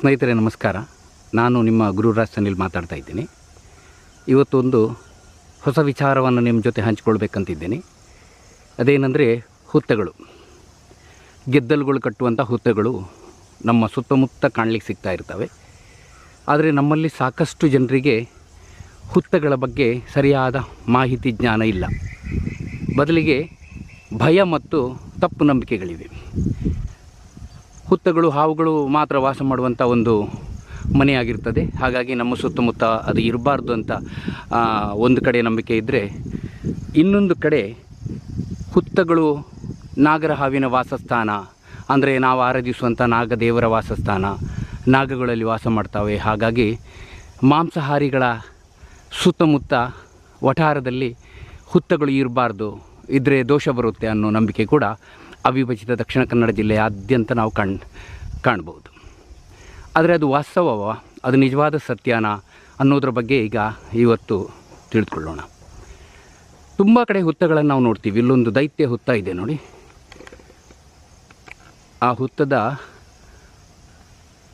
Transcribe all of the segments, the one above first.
ಸ್ನೇಹಿತರೆ, ನಮಸ್ಕಾರ. ನಾನು ನಿಮ್ಮ ಗುರುರಾಜ್ ಸನಿಲ್ ಮಾತಾಡ್ತಾ ಇದ್ದೀನಿ. ಇವತ್ತೊಂದು ಹೊಸ ವಿಚಾರವನ್ನು ನಿಮ್ಮ ಜೊತೆ ಹಂಚಿಕೊಳ್ಬೇಕಂತಿದ್ದೀನಿ. ಅದೇನೆಂದರೆ, ಹುತ್ತಗಳು. ಗೆದ್ದಲುಗಳು ಕಟ್ಟುವಂಥ ಹುತ್ತಗಳು ನಮ್ಮ ಸುತ್ತಮುತ್ತ ಕಾಣಲಿಕ್ಕೆ ಸಿಗ್ತಾ ಇರ್ತವೆ. ಆದರೆ ನಮ್ಮಲ್ಲಿ ಸಾಕಷ್ಟು ಜನರಿಗೆ ಹುತ್ತಗಳ ಬಗ್ಗೆ ಸರಿಯಾದ ಮಾಹಿತಿ, ಜ್ಞಾನ ಇಲ್ಲ. ಬದಲಿಗೆ ಭಯ ಮತ್ತು ತಪ್ಪು ನಂಬಿಕೆಗಳಿವೆ. ಹುತ್ತಗಳು, ಹಾವುಗಳು ಮಾತ್ರ ವಾಸ ಮಾಡುವಂಥ ಒಂದು ಮನೆಯಾಗಿರ್ತದೆ. ಹಾಗಾಗಿ ನಮ್ಮ ಸುತ್ತಮುತ್ತ ಅದು ಇರಬಾರ್ದು ಅಂತ ಒಂದು ಕಡೆ ನಂಬಿಕೆ ಇದ್ದರೆ ಇನ್ನೊಂದು ಕಡೆ ಹುತ್ತಗಳು ನಾಗರ ಹಾವಿನ ವಾಸಸ್ಥಾನ. ಅಂದರೆ ನಾವು ಆರಾಧಿಸುವಂಥ ನಾಗದೇವರ ವಾಸಸ್ಥಾನ. ನಾಗಗಳಲ್ಲಿ ವಾಸ ಮಾಡ್ತಾವೆ. ಹಾಗಾಗಿ ಮಾಂಸಾಹಾರಿಗಳ ಸುತ್ತಮುತ್ತ ವಠಾರದಲ್ಲಿ ಹುತ್ತಗಳು ಇರಬಾರ್ದು. ಇದ್ದರೆ ದೋಷ ಬರುತ್ತೆ ಅನ್ನೋ ನಂಬಿಕೆ ಕೂಡ ಅವಿಭಜಿತ ದಕ್ಷಿಣ ಕನ್ನಡ ಜಿಲ್ಲೆಯಾದ್ಯಂತ ನಾವು ಕಣ್, ಕಾಣ್ಬೋದು. ಆದರೆ ಅದು ವಾಸ್ತವವ? ಅದು ನಿಜವಾದ ಸತ್ಯನ? ಅನ್ನೋದ್ರ ಬಗ್ಗೆ ಈಗ ಇವತ್ತು ತಿಳಿದುಕೊಳ್ಳೋಣ. ತುಂಬ ಕಡೆ ಹುತ್ತಗಳನ್ನು ನಾವು ನೋಡ್ತೀವಿ. ಇಲ್ಲೊಂದು ದೈತ್ಯ ಹುತ್ತ ಇದೆ ನೋಡಿ. ಆ ಹುತ್ತದ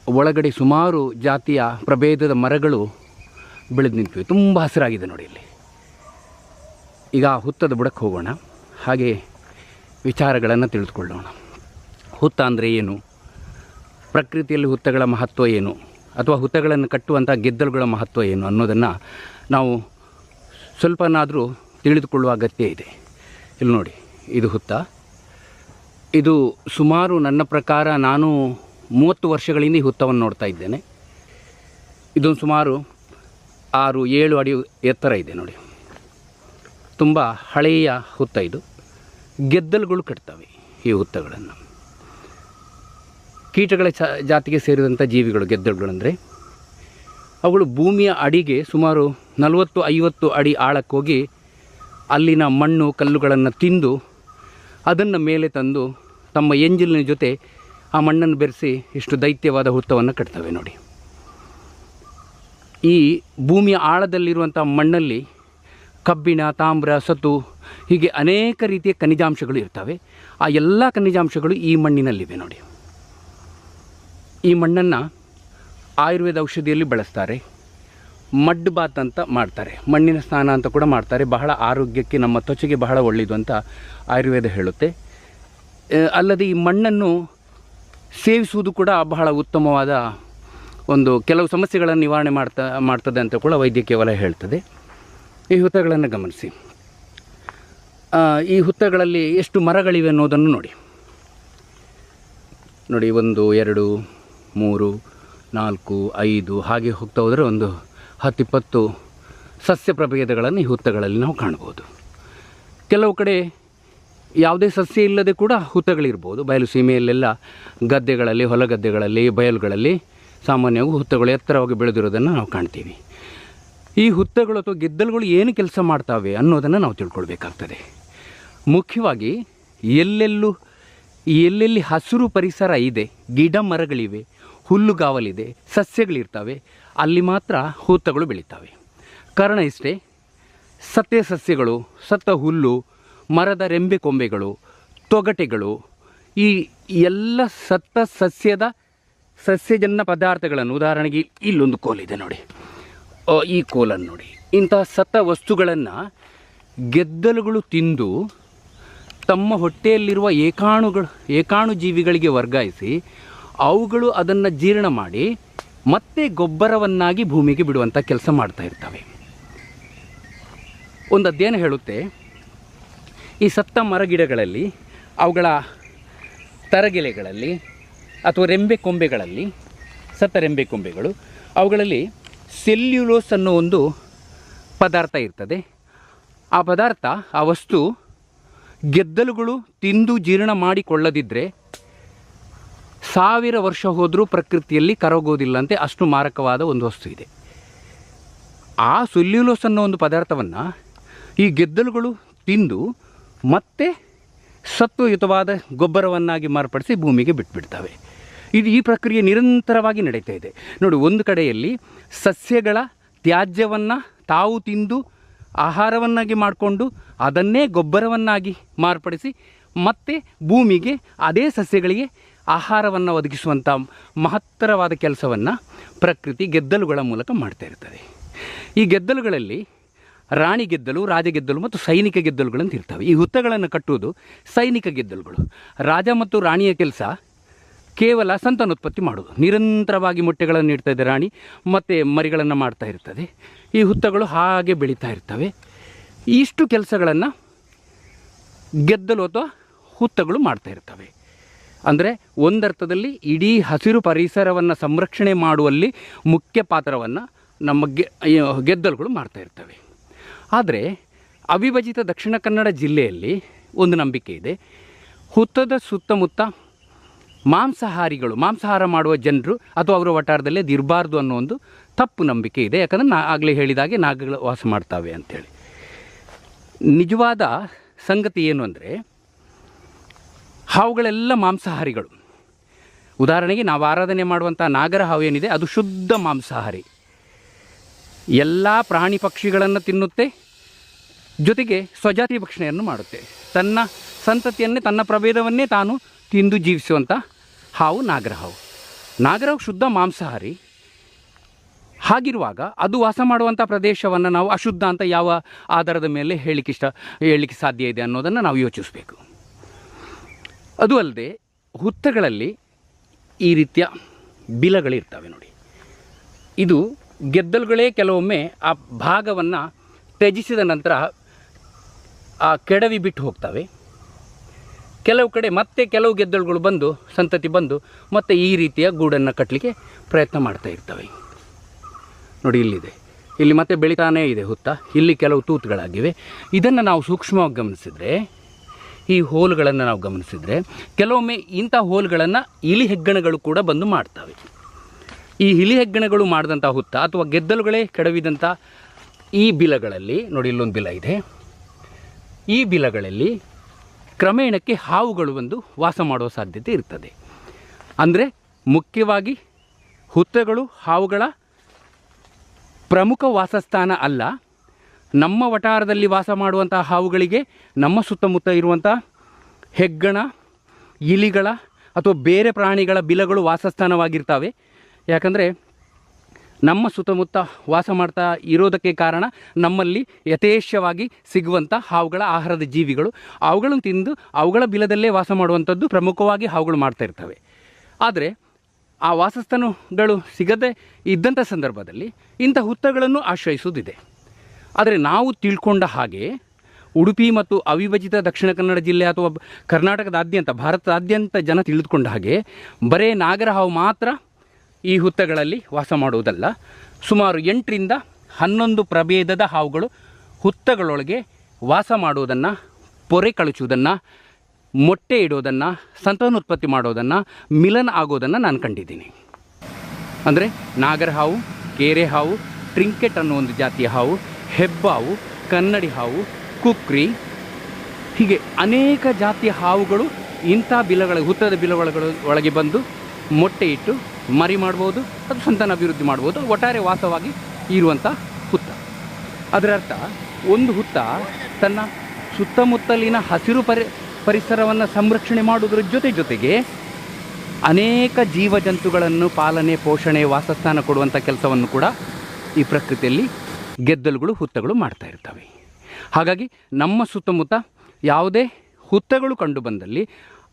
ಒಳಗಡೆ ಸುಮಾರು ಜಾತಿಯ ಪ್ರಭೇದದ ಮರಗಳು ಬೆಳೆದು ನಿಂತಿವೆ. ತುಂಬ ಹಸಿರಾಗಿದೆ ನೋಡಿ ಇಲ್ಲಿ. ಈಗ ಆ ಹುತ್ತದ ಬುಡಕ್ಕೆ ಹೋಗೋಣ. ಹಾಗೆ ವಿಚಾರಗಳನ್ನು ತಿಳಿದುಕೊಳ್ಳೋಣ. ಹುತ್ತ ಅಂದರೆ ಏನು? ಪ್ರಕೃತಿಯಲ್ಲಿ ಹುತ್ತಗಳ ಮಹತ್ವ ಏನು? ಅಥವಾ ಹುತ್ತಗಳನ್ನು ಕಟ್ಟುವಂಥ ಗೆದ್ದಲುಗಳ ಮಹತ್ವ ಏನು ಅನ್ನೋದನ್ನು ನಾವು ಸ್ವಲ್ಪನಾದರೂ ತಿಳಿದುಕೊಳ್ಳುವ ಅಗತ್ಯ ಇದೆ. ಇಲ್ಲಿ ನೋಡಿ, ಇದು ಹುತ್ತ. ಇದು ಸುಮಾರು ನನ್ನ ಪ್ರಕಾರ ನಾನು ಮೂವತ್ತು ವರ್ಷಗಳಿಂದ ಈ ಹುತ್ತವನ್ನು ನೋಡ್ತಾ ಇದ್ದೇನೆ. ಇದು ಸುಮಾರು ಆರು, ಏಳು ಅಡಿ ಎತ್ತರ ಇದೆ ನೋಡಿ. ತುಂಬ ಹಳೆಯ ಹುತ್ತ ಇದು. ಗೆದ್ದಲುಗಳು ಕಟ್ತವೆ ಈ ಹುತ್ತಗಳನ್ನು. ಕೀಟಗಳ ಜಾತಿಗೆ ಸೇರಿದಂಥ ಜೀವಿಗಳು ಗೆದ್ದಲುಗಳಂದರೆ, ಅವುಗಳು ಭೂಮಿಯ ಅಡಿಗೆ ಸುಮಾರು ನಲವತ್ತು ಐವತ್ತು ಅಡಿ ಆಳಕ್ಕೋಗಿ ಅಲ್ಲಿನ ಮಣ್ಣು ಕಲ್ಲುಗಳನ್ನು ತಿಂದು ಅದನ್ನು ಮೇಲೆ ತಂದು ತಮ್ಮ ಎಂಜಿಲಿನ ಜೊತೆ ಆ ಮಣ್ಣನ್ನು ಬೆರೆಸಿ ಇಷ್ಟು ದೈತ್ಯವಾದ ಹುತ್ತವನ್ನು ಕಟ್ತವೆ ನೋಡಿ. ಈ ಭೂಮಿಯ ಆಳದಲ್ಲಿರುವಂಥ ಮಣ್ಣಲ್ಲಿ ಕಬ್ಬಿಣ, ತಾಮ್ರ ಸತು ಹೀಗೆ ಅನೇಕ ರೀತಿಯ ಖನಿಜಾಂಶಗಳು ಇರ್ತವೆ. ಆ ಎಲ್ಲ ಖನಿಜಾಂಶಗಳು ಈ ಮಣ್ಣಿನಲ್ಲಿವೆ ನೋಡಿ. ಈ ಮಣ್ಣನ್ನು ಆಯುರ್ವೇದ ಔಷಧಿಯಲ್ಲಿ ಬಳಸ್ತಾರೆ. ಮಡ್ ಬಾತ್ ಅಂತ ಮಾಡ್ತಾರೆ. ಮಣ್ಣಿನ ಸ್ನಾನ ಅಂತ ಕೂಡ ಮಾಡ್ತಾರೆ. ಬಹಳ ಆರೋಗ್ಯಕ್ಕೆ ನಮ್ಮ ತ್ವಚೆಗೆ ಬಹಳ ಒಳ್ಳೆಯದು ಅಂತ ಆಯುರ್ವೇದ ಹೇಳುತ್ತೆ. ಅಲ್ಲದೆ ಈ ಮಣ್ಣನ್ನು ಸೇವಿಸುವುದು ಕೂಡ ಬಹಳ ಉತ್ತಮವಾದ ಒಂದು ಕೆಲವು ಸಮಸ್ಯೆಗಳನ್ನು ನಿವಾರಣೆ ಮಾಡ್ತಾ, ಮಾಡ್ತದೆ ಅಂತ ಕೂಡ ವೈದ್ಯಕೀಯ ವಲಯ ಹೇಳ್ತದೆ. ಈ ಹುತ್ತಗಳನ್ನು ಗಮನಿಸಿ. ಈ ಹುತ್ತಗಳಲ್ಲಿ ಎಷ್ಟು ಮರಗಳಿವೆ ಅನ್ನೋದನ್ನು ನೋಡಿ. ನೋಡಿ, ಒಂದು, ಎರಡು, ಮೂರು, ನಾಲ್ಕು, ಐದು, ಹಾಗೆ ಹೋಗ್ತಾ ಹೋದರೆ ಒಂದು ಹತ್ತಿಪ್ಪತ್ತು ಸಸ್ಯ ಪ್ರಭೇದಗಳನ್ನು ಈ ಹುತ್ತಗಳಲ್ಲಿ ನಾವು ಕಾಣ್ಬೋದು ಕೆಲವು ಕಡೆ ಯಾವುದೇ ಸಸ್ಯ ಇಲ್ಲದೆ ಕೂಡ ಹುತ್ತಗಳಿರ್ಬೋದು. ಬಯಲು ಸೀಮೆಯಲ್ಲೆಲ್ಲ ಗದ್ದೆಗಳಲ್ಲಿ, ಹೊಲಗದ್ದೆಗಳಲ್ಲಿ, ಬಯಲುಗಳಲ್ಲಿ ಸಾಮಾನ್ಯವಾಗಿ ಹುತ್ತಗಳು ಎತ್ತರವಾಗಿ ಬೆಳೆದಿರೋದನ್ನು ನಾವು ಕಾಣ್ತೀವಿ. ಈ ಹುತ್ತಗಳು ಅಥವಾ ಗೆದ್ದಲುಗಳು ಏನು ಕೆಲಸ ಮಾಡ್ತಾವೆ ಅನ್ನೋದನ್ನು ನಾವು ತಿಳ್ಕೊಳ್ಬೇಕಾಗ್ತದೆ. ಮುಖ್ಯವಾಗಿ ಎಲ್ಲೆಲ್ಲೂ, ಎಲ್ಲೆಲ್ಲಿ ಹಸಿರು ಪರಿಸರ ಇದೆ, ಗಿಡ ಮರಗಳಿವೆ, ಹುಲ್ಲುಗಾವಲಿದೆ, ಸಸ್ಯಗಳಿರ್ತವೆ, ಅಲ್ಲಿ ಮಾತ್ರ ಹುತ್ತಗಳು ಬೆಳೀತವೆ. ಕಾರಣ ಇಷ್ಟೇ, ಸತ್ಯ ಸಸ್ಯಗಳು, ಸತ್ತ ಹುಲ್ಲು, ಮರದ ರೆಂಬೆ ಕೊಂಬೆಗಳು, ತೊಗಟೆಗಳು, ಈ ಎಲ್ಲ ಸತ್ತ ಸಸ್ಯದ ಸಸ್ಯಜನ್ಯ ಪದಾರ್ಥಗಳನ್ನು, ಉದಾಹರಣೆಗೆ ಇಲ್ಲೊಂದು ಕೋಲಿದೆ ನೋಡಿ. ಈ ಕೋಲನ್ನು ನೋಡಿ. ಇಂತಹ ಸತ್ತ ವಸ್ತುಗಳನ್ನು ಗೆದ್ದಲುಗಳು ತಿಂದು ತಮ್ಮ ಹೊಟ್ಟೆಯಲ್ಲಿರುವ ಏಕಾಣುಗಳು ಏಕಾಣು ಜೀವಿಗಳಿಗೆ ವರ್ಗಾಯಿಸಿ ಅವುಗಳು ಅದನ್ನು ಜೀರ್ಣ ಮಾಡಿ ಮತ್ತೆ ಗೊಬ್ಬರವನ್ನಾಗಿ ಭೂಮಿಗೆ ಬಿಡುವಂಥ ಕೆಲಸ ಮಾಡ್ತಾ ಇರ್ತವೆ. ಒಂದು ಅಧ್ಯಯನ ಹೇಳುತ್ತೆ, ಈ ಸತ್ತ ಮರಗಿಡಗಳಲ್ಲಿ, ಅವುಗಳ ತರಗೆಲೆಗಳಲ್ಲಿ ಅಥವಾ ರೆಂಬೆ ಕೊಂಬೆಗಳಲ್ಲಿ, ಸತ್ತ ರೆಂಬೆ ಕೊಂಬೆಗಳು, ಅವುಗಳಲ್ಲಿ ಸೆಲ್ಯುಲೋಸ್ ಅನ್ನೋ ಒಂದು ಪದಾರ್ಥ ಇರ್ತದೆ. ಆ ಪದಾರ್ಥ, ಆ ವಸ್ತು ಗೆದ್ದಲುಗಳು ತಿಂದು ಜೀರ್ಣ ಮಾಡಿಕೊಳ್ಳದಿದ್ದರೆ ಸಾವಿರ ವರ್ಷ ಹೋದರೂ ಪ್ರಕೃತಿಯಲ್ಲಿ ಕರಗೋದಿಲ್ಲಂತೆ ಅಷ್ಟು ಮಾರಕವಾದ ಒಂದು ವಸ್ತು ಇದೆ. ಆ ಸೆಲ್ಯುಲೋಸ್ ಅನ್ನೋ ಒಂದು ಪದಾರ್ಥವನ್ನು ಈ ಗೆದ್ದಲುಗಳು ತಿಂದು ಮತ್ತೆ ಸತ್ವಯುತವಾದ ಗೊಬ್ಬರವನ್ನಾಗಿ ಮಾರ್ಪಡಿಸಿ ಭೂಮಿಗೆ ಬಿಟ್ಬಿಡ್ತವೆ. ಇದು ಈ ಪ್ರಕ್ರಿಯೆ ನಿರಂತರವಾಗಿ ನಡೀತಾ ಇದೆ. ನೋಡಿ, ಒಂದು ಕಡೆಯಲ್ಲಿ ಸಸ್ಯಗಳ ತ್ಯಾಜ್ಯವನ್ನು ತಾವು ತಿಂದು ಆಹಾರವನ್ನಾಗಿ ಮಾಡಿಕೊಂಡು ಅದನ್ನೇ ಗೊಬ್ಬರವನ್ನಾಗಿ ಮಾರ್ಪಡಿಸಿ ಮತ್ತೆ ಭೂಮಿಗೆ ಅದೇ ಸಸ್ಯಗಳಿಗೆ ಆಹಾರವನ್ನು ಒದಗಿಸುವಂಥ ಮಹತ್ತರವಾದ ಕೆಲಸವನ್ನು ಪ್ರಕೃತಿ ಗೆದ್ದಲುಗಳ ಮೂಲಕ ಮಾಡ್ತಾ ಇರ್ತದೆ. ಈ ಗೆದ್ದಲುಗಳಲ್ಲಿ ರಾಣಿ ಗೆದ್ದಲು, ರಾಜ ಗೆದ್ದಲು ಮತ್ತು ಸೈನಿಕ ಗೆದ್ದಲುಗಳಂತ ಇರ್ತವೆ. ಈ ಹುತ್ತಗಳನ್ನು ಕಟ್ಟುವುದು ಸೈನಿಕ ಗೆದ್ದಲುಗಳು. ರಾಜ ಮತ್ತು ರಾಣಿಯ ಕೆಲಸ ಕೇವಲ ಸಂತಾನೋತ್ಪತ್ತಿ ಮಾಡೋದು ನಿರಂತರವಾಗಿ ಮೊಟ್ಟೆಗಳನ್ನು ಇಡ್ತಾ ಇದೆ ರಾಣಿ ಮತ್ತು ಮರಿಗಳನ್ನು ಮಾಡ್ತಾ ಇರ್ತದೆ. ಈ ಹುತ್ತಗಳು ಹಾಗೆ ಬೆಳೀತಾ ಇರ್ತವೆ. ಇಷ್ಟು ಕೆಲಸಗಳನ್ನು ಗೆದ್ದಲು ಅಥವಾ ಹುತ್ತಗಳು ಮಾಡ್ತಾ ಇರ್ತವೆ. ಅಂದರೆ ಒಂದರ್ಥದಲ್ಲಿ ಇಡೀ ಹಸಿರು ಪರಿಸರವನ್ನು ಸಂರಕ್ಷಣೆ ಮಾಡುವಲ್ಲಿ ಮುಖ್ಯ ಪಾತ್ರವನ್ನು ನಮ್ಮ ಗೆ ಗೆದ್ದಲುಗಳು ಮಾಡ್ತಾ ಇರ್ತವೆ. ಆದರೆ ಅವಿಭಜಿತ ದಕ್ಷಿಣ ಕನ್ನಡ ಜಿಲ್ಲೆಯಲ್ಲಿ ಒಂದು ನಂಬಿಕೆ ಇದೆ. ಹುತ್ತದ ಸುತ್ತಮುತ್ತ ಮಾಂಸಾಹಾರಿಗಳು, ಮಾಂಸಾಹಾರ ಮಾಡುವ ಜನರು ಅಥವಾ ಅವರ ವಟಾರದಲ್ಲಿ ಅದು ಇರಬಾರ್ದು ಅನ್ನೋ ಒಂದು ತಪ್ಪು ನಂಬಿಕೆ ಇದೆ. ಯಾಕಂದರೆ ನಾ ಆಗಲೇ ಹೇಳಿದಾಗೆ ನಾಗಗಳು ವಾಸ ಮಾಡ್ತಾವೆ ಅಂಥೇಳಿ ನಿಜವಾದ ಸಂಗತಿ ಏನು ಅಂದರೆ, ಹಾವುಗಳೆಲ್ಲ ಮಾಂಸಾಹಾರಿಗಳು. ಉದಾಹರಣೆಗೆ ನಾವು ಆರಾಧನೆ ಮಾಡುವಂಥ ನಾಗರ ಹಾವು ಏನಿದೆ, ಅದು ಶುದ್ಧ ಮಾಂಸಾಹಾರಿ. ಎಲ್ಲ ಪ್ರಾಣಿ ಪಕ್ಷಿಗಳನ್ನು ತಿನ್ನುತ್ತೆ, ಜೊತೆಗೆ ಸ್ವಜಾತಿ ಭಕ್ಷಣೆಯನ್ನು ಮಾಡುತ್ತೆ. ತನ್ನ ಸಂತತಿಯನ್ನೇ, ತನ್ನ ಪ್ರಭೇದವನ್ನೇ ತಾನು ತಿಂದು ಜೀವಿಸುವಂಥ ಹಾವು ನಾಗರ ಹಾವು ನಾಗರ ಹಾವು ಶುದ್ಧ ಮಾಂಸಾಹಾರಿ. ಹಾಗಿರುವಾಗ ಅದು ವಾಸ ಮಾಡುವಂಥ ಪ್ರದೇಶವನ್ನು ನಾವು ಅಶುದ್ಧ ಅಂತ ಯಾವ ಆಧಾರದ ಮೇಲೆ ಹೇಳಲಿಕ್ಕೆ ಇಷ್ಟ, ಹೇಳಲಿಕ್ಕೆ ಸಾಧ್ಯ ಇದೆ ಅನ್ನೋದನ್ನು ನಾವು ಯೋಚಿಸಬೇಕು. ಅದು ಅಲ್ಲದೆ ಹುತ್ತಗಳಲ್ಲಿ ಈ ರೀತಿಯ ಬಿಲಗಳಿರ್ತವೆ ನೋಡಿ. ಇದು ಗೆದ್ದಲುಗಳೇ ಕೆಲವೊಮ್ಮೆ ಆ ಭಾಗವನ್ನು ತ್ಯಜಿಸಿದ ನಂತರ ಆ ಕೆಡವಿ ಬಿಟ್ಟು ಹೋಗ್ತವೆ. ಕೆಲವು ಕಡೆ ಮತ್ತೆ ಕೆಲವು ಗೆದ್ದಲುಗಳು ಬಂದು, ಸಂತತಿ ಬಂದು ಮತ್ತೆ ಈ ರೀತಿಯ ಗೂಡನ್ನು ಕಟ್ಟಲಿಕ್ಕೆ ಪ್ರಯತ್ನ ಮಾಡ್ತಾ ಇರ್ತವೆ. ನೋಡಿ ಇಲ್ಲಿದೆ. ಇಲ್ಲಿ ಮತ್ತೆ ಬೆಳಿತಾನೇ ಇದೆ ಹುತ್ತ. ಇಲ್ಲಿ ಕೆಲವು ತೂತುಗಳಾಗಿವೆ. ಇದನ್ನು ನಾವು ಸೂಕ್ಷ್ಮವಾಗಿ ಗಮನಿಸಿದರೆ, ಈ ಹೋಲ್ಗಳನ್ನು ನಾವು ಗಮನಿಸಿದರೆ, ಕೆಲವೊಮ್ಮೆ ಇಂಥ ಹೋಲ್ಗಳನ್ನು ಇಲಿ ಹೆಗ್ಗಣಗಳು ಕೂಡ ಬಂದು ಮಾಡ್ತವೆ. ಈ ಇಲಿ ಹೆಗ್ಗಣಗಳು ಮಾಡಿದಂಥ ಹುತ್ತ ಅಥವಾ ಗೆದ್ದಲುಗಳೇ ಕೆಡವಿದಂಥ ಈ ಬಿಲಗಳಲ್ಲಿ, ನೋಡಿ ಇಲ್ಲೊಂದು ಬಿಲ ಇದೆ. ಈ ಬಿಲಗಳಲ್ಲಿ ಕ್ರಮೇಣಕ್ಕೆ ಹಾವುಗಳು ಬಂದು ವಾಸ ಮಾಡುವ ಸಾಧ್ಯತೆ ಇರ್ತದೆ. ಅಂದರೆ ಮುಖ್ಯವಾಗಿ ಹುತ್ತಗಳು, ಹಾವುಗಳ ಪ್ರಮುಖ ವಾಸಸ್ಥಾನ ಅಲ್ಲ. ನಮ್ಮ ವಟಾರದಲ್ಲಿ ವಾಸ ಮಾಡುವಂಥ ಹಾವುಗಳಿಗೆ, ನಮ್ಮ ಸುತ್ತಮುತ್ತ ಇರುವಂಥ ಹೆಗ್ಗಣ, ಇಲಿಗಳ ಅಥವಾ ಬೇರೆ ಪ್ರಾಣಿಗಳ ಬಿಲಗಳು ವಾಸಸ್ಥಾನವಾಗಿರ್ತವೆ. ಯಾಕಂದರೆ ನಮ್ಮ ಸುತ್ತಮುತ್ತ ವಾಸ ಮಾಡ್ತಾ ಇರೋದಕ್ಕೆ ಕಾರಣ ನಮ್ಮಲ್ಲಿ ಯಥೇಚ್ಛವಾಗಿ ಸಿಗುವಂಥ ಹಾವುಗಳ ಆಹಾರದ ಜೀವಿಗಳು. ಅವುಗಳನ್ನು ತಿಂದು ಅವುಗಳ ಬಿಲದಲ್ಲೇ ವಾಸ ಮಾಡುವಂಥದ್ದು ಪ್ರಮುಖವಾಗಿ ಹಾವುಗಳು ಮಾಡ್ತಾ ಇರ್ತವೆ. ಆದರೆ ಆ ವಾಸಸ್ಥಾನಗಳು ಸಿಗದೆ ಇದ್ದಂಥ ಸಂದರ್ಭದಲ್ಲಿ ಇಂಥ ಹುತ್ತಗಳನ್ನು ಆಶ್ರಯಿಸುವುದಿದೆ. ಆದರೆ ನಾವು ತಿಳ್ಕೊಂಡ ಹಾಗೆ ಉಡುಪಿ ಮತ್ತು ಅವಿಭಜಿತ ದಕ್ಷಿಣ ಕನ್ನಡ ಜಿಲ್ಲೆ ಅಥವಾ ಕರ್ನಾಟಕದಾದ್ಯಂತ, ಭಾರತದಾದ್ಯಂತ ಜನ ತಿಳಿದುಕೊಂಡ ಹಾಗೆ ಬರೇ ನಾಗರ ಹಾವು ಮಾತ್ರ ಈ ಹುತ್ತಗಳಲ್ಲಿ ವಾಸ ಮಾಡುವುದಲ್ಲ. ಸುಮಾರು ಎಂಟರಿಂದ ಹನ್ನೊಂದು ಪ್ರಭೇದದ ಹಾವುಗಳು ಹುತ್ತಗಳೊಳಗೆ ವಾಸ ಮಾಡುವುದನ್ನು, ಪೊರೆ ಕಳಚುವುದನ್ನು, ಮೊಟ್ಟೆ ಇಡೋದನ್ನು, ಸಂತಾನೋತ್ಪತ್ತಿ ಮಾಡೋದನ್ನು ಮಿಲನ ಆಗೋದನ್ನು ನಾನು ಕಂಡಿದ್ದೀನಿ. ಅಂದರೆ ನಾಗರ ಹಾವು, ಕೇರೆ ಹಾವು ಟ್ರಿಂಕೆಟ್ ಅನ್ನೋ ಒಂದು ಜಾತಿಯ ಹಾವು, ಹೆಬ್ಬಾವು, ಕನ್ನಡಿ ಹಾವು, ಕುಕ್ರಿ, ಹೀಗೆ ಅನೇಕ ಜಾತಿಯ ಹಾವುಗಳು ಇಂಥ ಬಿಲಗಳ, ಹುತ್ತದ ಬಿಲಗಳ ಒಳಗೆ ಬಂದು ಮೊಟ್ಟೆ ಇಟ್ಟು ಮರಿ ಮಾಡ್ಬೋದು, ಅದು ಸಂತಾನ ಅಭಿವೃದ್ಧಿ ಮಾಡ್ಬೋದು ಒಟ್ಟಾರೆ ವಾಸವಾಗಿ ಇರುವಂಥ ಹುತ್ತ. ಅದರರ್ಥ ಒಂದು ಹುತ್ತ ತನ್ನ ಸುತ್ತಮುತ್ತಲಿನ ಹಸಿರು ಪರಿ, ಪರಿಸರವನ್ನು ಸಂರಕ್ಷಣೆ ಮಾಡುವುದರ ಜೊತೆ ಜೊತೆಗೆ ಅನೇಕ ಜೀವಜಂತುಗಳನ್ನು ಪಾಲನೆ, ಪೋಷಣೆ, ವಾಸಸ್ಥಾನ ಕೊಡುವಂಥ ಕೆಲಸವನ್ನು ಕೂಡ ಈ ಪ್ರಕೃತಿಯಲ್ಲಿ ಗೆದ್ದಲುಗಳು, ಹುತ್ತಗಳು ಮಾಡ್ತಾ ಇರ್ತವೆ. ಹಾಗಾಗಿ ನಮ್ಮ ಸುತ್ತಮುತ್ತ ಯಾವುದೇ ಹುತ್ತಗಳು ಕಂಡು ಬಂದಲ್ಲಿ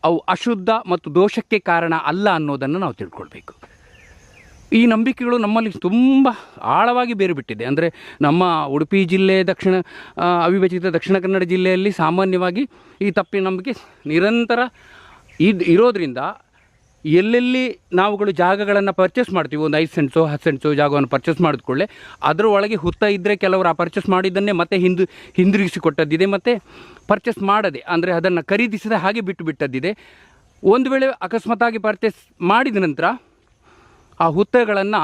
ಅವು ಅಶುದ್ಧ ಮತ್ತು ದೋಷಕ್ಕೆ ಕಾರಣ ಅಲ್ಲ ಅನ್ನೋದನ್ನು ನಾವು ತಿಳ್ಕೊಳ್ಬೇಕು. ಈ ನಂಬಿಕೆಗಳು ನಮ್ಮಲ್ಲಿ ತುಂಬ ಆಳವಾಗಿ ಬೇರುಬಿಟ್ಟಿದೆ. ಅಂದರೆ ನಮ್ಮ ಉಡುಪಿ ಜಿಲ್ಲೆ ದಕ್ಷಿಣ ಅವಿಭಜಿತ ದಕ್ಷಿಣ ಕನ್ನಡ ಜಿಲ್ಲೆಯಲ್ಲಿ ಸಾಮಾನ್ಯವಾಗಿ ಈ ತಪ್ಪಿನ ನಂಬಿಕೆ ನಿರಂತರ ಇದು ಇರೋದ್ರಿಂದ ಎಲ್ಲೆಲ್ಲಿ ನಾವುಗಳು ಜಾಗಗಳನ್ನು ಪರ್ಚೇಸ್ ಮಾಡ್ತೀವಿ, ಒಂದು ಐದು ಸೆಂಟ್ಸು ಹತ್ತು ಸೆಂಟ್ಸು ಜಾಗವನ್ನು ಪರ್ಚೇಸ್ ಮಾಡಿದ ಕೂಡಲೇ ಅದರ ಹುತ್ತ ಇದ್ದರೆ ಕೆಲವರು ಆ ಪರ್ಚೇಸ್ ಮಾಡಿದ್ದನ್ನೇ ಮತ್ತೆ ಹಿಂದು ಹಿಂದಿರುಗಿಸಿಕೊಟ್ಟದ್ದಿದೆ ಮತ್ತು ಪರ್ಚೇಸ್ ಮಾಡದೆ, ಅಂದರೆ ಅದನ್ನು ಖರೀದಿಸದೆ ಹಾಗೆ ಬಿಟ್ಟು ಬಿಟ್ಟದ್ದಿದೆ. ಒಂದು ವೇಳೆ ಅಕಸ್ಮಾತಾಗಿ ಪರ್ಚೇಸ್ ಮಾಡಿದ ನಂತರ ಆ ಹುತ್ತಗಳನ್ನು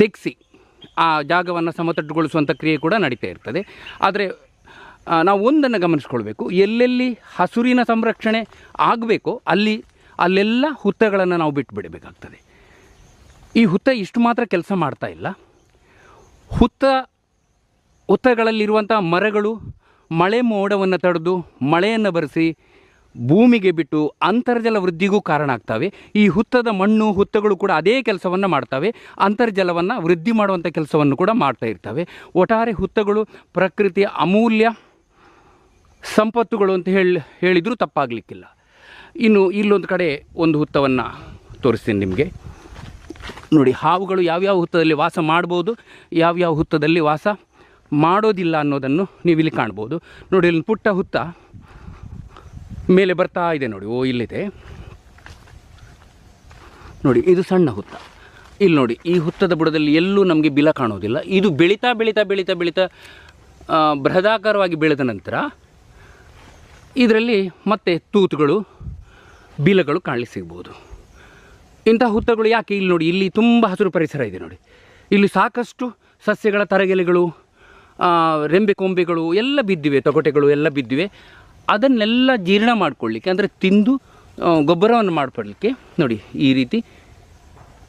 ತೆಗೆಸಿ, ಆ ಜಾಗವನ್ನು ಸಮತಟ್ಟುಗೊಳಿಸುವಂಥ ಕ್ರಿಯೆ ಕೂಡ ನಡೀತಾ ಇರ್ತದೆ. ಆದರೆ ನಾವು ಒಂದನ್ನು ಗಮನಿಸ್ಕೊಳ್ಬೇಕು, ಎಲ್ಲೆಲ್ಲಿ ಹಸುರಿನ ಸಂರಕ್ಷಣೆ ಆಗಬೇಕೋ ಅಲ್ಲಿ ಅಲ್ಲೆಲ್ಲ ಹುತ್ತಗಳನ್ನು ನಾವು ಬಿಟ್ಟು ಬಿಡಬೇಕಾಗ್ತದೆ ಈ ಹುತ್ತ ಇಷ್ಟು ಮಾತ್ರ ಕೆಲಸ ಮಾಡ್ತಾ ಇಲ್ಲ. ಹುತ್ತ ಹುತ್ತಗಳಲ್ಲಿರುವಂಥ ಮರಗಳು ಮಳೆ ಮೋಡವನ್ನು ತಡೆದು ಮಳೆಯನ್ನು ಬರೆಸಿ ಭೂಮಿಗೆ ಬಿಟ್ಟು ಅಂತರ್ಜಲ ವೃದ್ಧಿಗೂ ಕಾರಣ ಆಗ್ತವೆ. ಈ ಹುತ್ತದ ಮಣ್ಣು, ಹುತ್ತಗಳು ಕೂಡ ಅದೇ ಕೆಲಸವನ್ನು ಮಾಡ್ತವೆ. ಅಂತರ್ಜಲವನ್ನು ವೃದ್ಧಿ ಮಾಡುವಂಥ ಕೆಲಸವನ್ನು ಕೂಡ ಮಾಡ್ತಾ ಇರ್ತವೆ. ಒಟ್ಟಾರೆ ಹುತ್ತಗಳು ಪ್ರಕೃತಿಯ ಅಮೂಲ್ಯ ಸಂಪತ್ತುಗಳು ಅಂತ ಹೇಳಿ ಹೇಳಿದರೂ ತಪ್ಪಾಗಲಿಕ್ಕಿಲ್ಲ. ಇನ್ನು ಇಲ್ಲೊಂದು ಕಡೆ ಒಂದು ಹುತ್ತವನ್ನು ತೋರಿಸ್ತೀನಿ ನಿಮಗೆ. ನೋಡಿ, ಹಾವುಗಳು ಯಾವ್ಯಾವ ಹುತ್ತದಲ್ಲಿ ವಾಸ ಮಾಡ್ಬೋದು, ಯಾವ್ಯಾವ ಹುತ್ತದಲ್ಲಿ ವಾಸ ಮಾಡೋದಿಲ್ಲ ಅನ್ನೋದನ್ನು ನೀವು ಇಲ್ಲಿ ಕಾಣ್ಬೋದು. ನೋಡಿ ಇಲ್ಲಿ ಪುಟ್ಟ ಹುತ್ತ ಮೇಲೆ ಬರ್ತಾ ಇದೆ ನೋಡಿ. ಓ, ಇಲ್ಲಿದೆ. ನೋಡಿ, ಇದು ಸಣ್ಣ ಹುತ್ತ. ಇಲ್ಲಿ ನೋಡಿ, ಈ ಹುತ್ತದ ಬುಡದಲ್ಲಿ ಎಲ್ಲೂ ನಮಗೆ ಬಿಲ ಕಾಣೋದಿಲ್ಲ. ಇದು ಬೆಳೀತಾ ಬೆಳೀತಾ ಬೆಳೀತಾ ಬೆಳೀತಾ ಬೃಹದಾಕಾರವಾಗಿ ಬೆಳೆದ ನಂತರ, ಇದರಲ್ಲಿ ಮತ್ತೆ ತೂತುಗಳು ಬಿಲಗಳು ಕಾಣಲಿ ಸಿಗ್ಬೋದು ಇಂಥ ಹುತ್ತಗಳು ಯಾಕೆ ಇಲ್ಲಿ ನೋಡಿ? ಇಲ್ಲಿ ತುಂಬ ಹಸಿರು ಪರಿಸರ ಇದೆ ನೋಡಿ. ಇಲ್ಲಿ ಸಾಕಷ್ಟು ಸಸ್ಯಗಳ ತರಗೆಲೆಗಳು ರೆಂಬೆ ಕೊಂಬೆಗಳು ಎಲ್ಲ ಬಿದ್ದಿವೆ, ತೊಗಟೆಗಳು ಎಲ್ಲ ಬಿದ್ದಿವೆ. ಅದನ್ನೆಲ್ಲ ಜೀರ್ಣ ಮಾಡಿಕೊಳ್ಳಿಕ್ಕೆ, ಅಂದರೆ ತಿಂದು ಗೊಬ್ಬರವನ್ನು ಮಾಡಿಕೊಳ್ಳಿಕ್ಕೆ ನೋಡಿ ಈ ರೀತಿ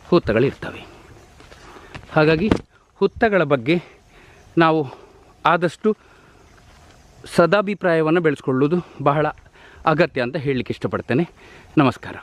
ಹುತ್ತಗಳಿರ್ತವೆ ಹಾಗಾಗಿ ಹುತ್ತಗಳ ಬಗ್ಗೆ ನಾವು ಆದಷ್ಟು ಸದಾಭಿಪ್ರಾಯವನ್ನು ಬೆಳೆಸ್ಕೊಳ್ಳೋದು ಬಹಳ ಅಗತ್ಯ ಅಂತ ಹೇಳಲಿಕ್ಕೆ ಇಷ್ಟಪಡ್ತೇನೆ. ನಮಸ್ಕಾರ.